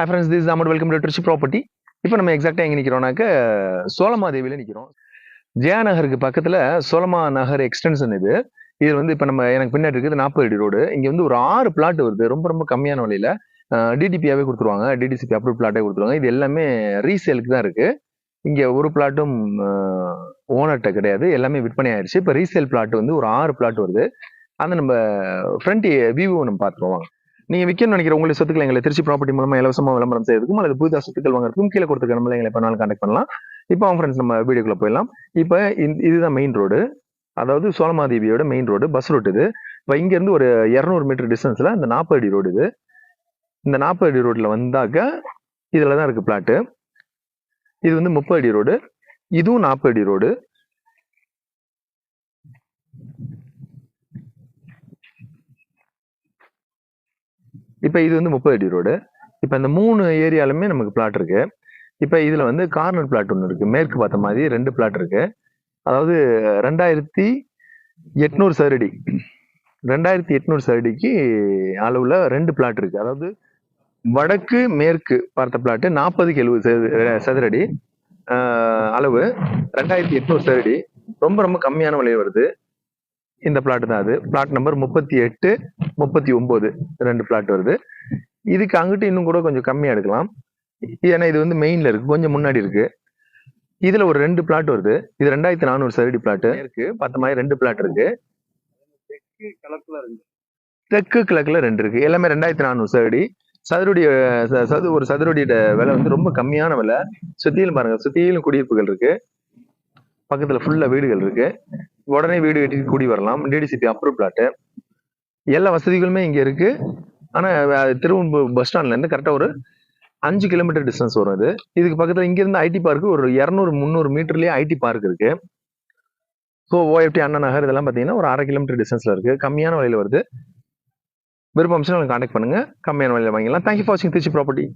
Hi friends this amount welcome to Trichy property இப்போ நம்ம எக்ஸாக்டாக எங்கே நிற்கிறோம்னாக்க சோலமாதேவியில் நிற்கிறோம் ஜெயா நகருக்கு பக்கத்தில் சோலமா நகர் எக்ஸ்டென்ஷன் இது. இது வந்து இப்போ நம்ம எனக்கு பின்னாடி இருக்குது நாற்பது அடி ரோடு இங்கே வந்து ஒரு ஆறு பிளாட் வருது. ரொம்ப ரொம்ப கம்மியான விலையில டிடிபியாவே கொடுத்துருவாங்க. டிடிசிபி அப்ரூவ் பிளாட்டே கொடுத்துருவாங்க. இது எல்லாமே ரீசேலுக்கு தான் இருக்கு. இங்கே ஒரு பிளாட்டும் ஓனர்கிட்ட கிடையாது. எல்லாமே விற்பனை ஆயிடுச்சு. இப்போ ரீசேல் பிளாட் வந்து ஒரு ஆறு பிளாட் வருது. அந்த நம்ம ஃப்ரண்ட் வியூ நம்ம பார்த்துருவோம். நீங்கள் விற்கணும்னு நினைக்கிற உங்களுடைய சொத்துக்களை எங்களை திருச்சி ப்ராப்பர்ட்டி மூலமாக இலவசமாக விளம்பரம் செய்யறதுக்கும் அல்லது புதிதாக சொத்துக்கள் வாங்குறதுக்கும் கீழே கொடுத்துருக்க நம்மள எங்களை எப்போ கான்டாக்ட் பண்ணலாம். இப்போ அவங்க ஃப்ரெண்ட்ஸ் நம்ம வீடியோக்குள்ளே போயிடலாம். இப்போ இதுதான் மெயின் ரோடு அதாவது சோழமாதேவியோட மெயின் ரோடு பஸ் ரூட் இது. இப்போ இங்கேருந்து ஒரு இரநூறு மீட்டர் டிஸ்டன்ஸ்ல இந்த நாற்பது அடி ரோடு இது. இந்த நாற்பது அடி ரோட்ல வந்தாக்க இதுல தான் இருக்கு பிளாட்டு இது வந்து முப்பது அடி ரோடு இதுவும் நாற்பது அடி ரோடு இப்போ இது வந்து முப்பது அடி ரோடு இப்போ இந்த மூணு ஏரியாலுமே நமக்கு பிளாட் இருக்கு. இப்போ இதில் வந்து கார்னர் பிளாட் ஒன்று இருக்கு. மேற்கு பார்த்த மாதிரி ரெண்டு பிளாட் இருக்கு. அதாவது ரெண்டாயிரத்தி எட்நூறு சதுரடி ரெண்டாயிரத்தி எட்நூறு சதுரடிக்கு அளவில் ரெண்டு பிளாட் இருக்கு. அதாவது வடக்கு மேற்கு பார்த்த பிளாட்டு நாற்பதுக்கு எழுபது சதுர சதுரடி அளவு ரெண்டாயிரத்தி எட்நூறு சதுரடி ரொம்ப ரொம்ப கம்மியான விலையில் வருது. இந்த பிளாட் தான் அது. பிளாட் நம்பர் முப்பத்தி எட்டு முப்பத்தி ஒன்பது ரெண்டு பிளாட் வருது. இதுக்கு அங்கிட்டு இன்னும் கூட கொஞ்சம் கம்மியா எடுக்கலாம். ஏன்னா இது வந்து மெயின்ல இருக்கு. கொஞ்சம் முன்னாடி இருக்கு. இதுல ஒரு ரெண்டு பிளாட் வருது. இது ரெண்டாயிரத்தி நானூறு சதுரடி பிளாட் இருக்கு. பார்த்த மாதிரி ரெண்டு பிளாட் இருக்கு. தெற்கு கிழக்குல ரெண்டு. இருக்கு. எல்லாமே ரெண்டாயிரத்தி நானூறு சதுரடி. சதுரடி சது ஒரு சதுரடியோட விலை வந்து ரொம்ப கம்மியான விலை. சுத்தியிலும் பாருங்க. சுத்தியிலும் குடியிருப்புகள் இருக்கு. பக்கத்துல ஃபுல்லா வீடுகள் இருக்கு. உடனே வீடு கட்டி குடி வரலாம். டிடிசிபி அப்ரூவ் பிளாட் எல்லா வசதிகளுமே இங்கே இருக்குது ஆனால் அஹ், திருவம்பூர் பஸ் ஸ்டாண்ட்லேருந்து கரெக்டாக ஒரு அஞ்சு கிலோமீட்டர் டிஸ்டன்ஸ் வரும் இது. இதுக்கு பக்கத்தில் இங்கேருந்து ஐடி பார்க்கு ஒரு இரநூறு முந்நூறு மீட்டர்லேயே ஐடி பார்க் இருக்குது ஸோ ஓஎஃப்டி அண்ணா நகர் இதெல்லாம் பார்த்தீங்கன்னா ஒரு அரை கிலோமீட்டர் டிஸ்டன்ஸில் இருக்குது கம்மியான வழியில் வருது. விருப்பம் கான்டாக்ட் பண்ணுங்க. கம்மியான வழியில் வாங்கிக்கலாம் தேங்க்யூ ஃபார் வாட்சிங் திருச்சி ப்ராப்பர்ட்டி